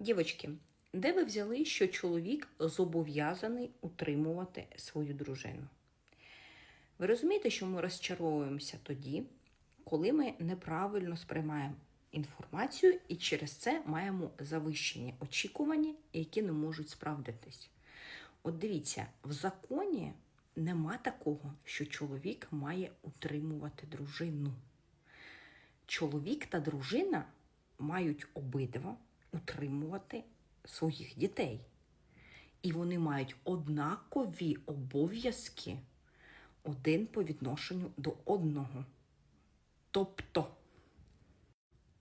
Дівочки, де ви взяли, що чоловік зобов'язаний утримувати свою дружину? Ви розумієте, що ми розчаровуємося тоді, коли ми неправильно сприймаємо інформацію і через це маємо завищені очікування, які не можуть справдитись. От дивіться, в законі нема такого, що чоловік має утримувати дружину. Чоловік та дружина мають обидва утримувати своїх дітей. І вони мають однакові обов'язки один по відношенню до одного. Тобто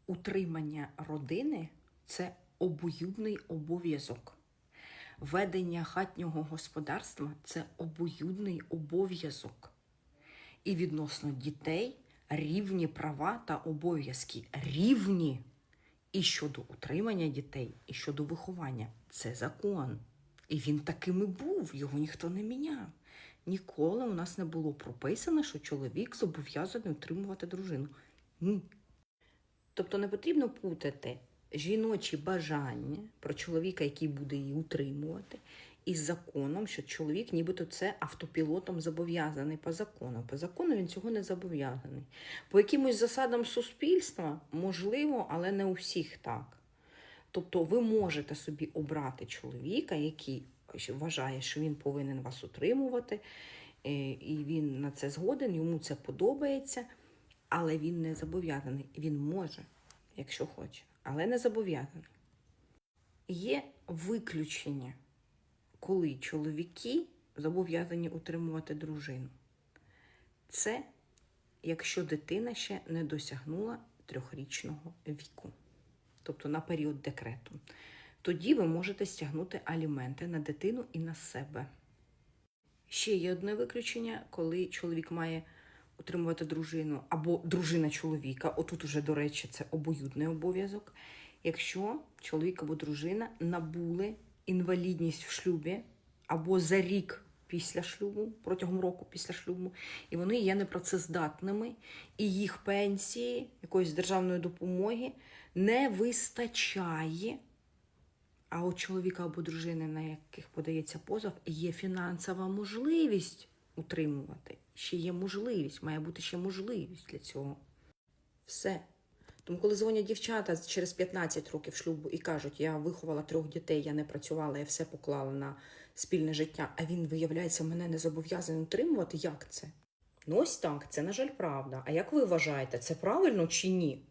утримання родини це обоюдний обов'язок. Ведення хатнього господарства це обоюдний обов'язок. І відносно дітей рівні права та обов'язки. Рівні. І щодо утримання дітей, і щодо виховання. Це закон. І він таким і був, його ніхто не міняв. Ніколи у нас не було прописано, що чоловік зобов'язаний утримувати дружину. Ні. Тобто не потрібно путати жіночі бажання про чоловіка, який буде її утримувати, із законом, що чоловік нібито це автопілотом зобов'язаний по закону. По закону він цього не зобов'язаний. По якимось засадам суспільства можливо, але не у всіх так. Тобто ви можете собі обрати чоловіка, який вважає, що він повинен вас утримувати, е, і він на це згоден, йому це подобається, але він не зобов'язаний. Він може, якщо хоче, але не зобов'язаний. Є виключення, коли чоловіки зобов'язані утримувати дружину. Це якщо дитина ще не досягнула трьохрічного віку, тобто на період декрету. Тоді ви можете стягнути аліменти на дитину і на себе. Ще є одне виключення, коли чоловік має утримувати дружину або дружина чоловіка. Отут уже, до речі, це обоюдний обов'язок. Якщо чоловік або дружина набули інвалідність в шлюбі або за рік після шлюбу, протягом року після шлюбу, і вони є непрацездатними, і їх пенсії, якоїсь державної допомоги не вистачає. А у чоловіка або дружини, на яких подається позов, є фінансова можливість утримувати. Ще є можливість, має бути ще можливість для цього. Все. Тому, коли дзвонять дівчата через 15 років шлюбу і кажуть, я виховала трьох дітей, я не працювала, я все поклала на спільне життя, а він, виявляється, мене не зобов'язаний утримувати, як це? Ну ось так, це, на жаль, правда. А як ви вважаєте, це правильно чи ні?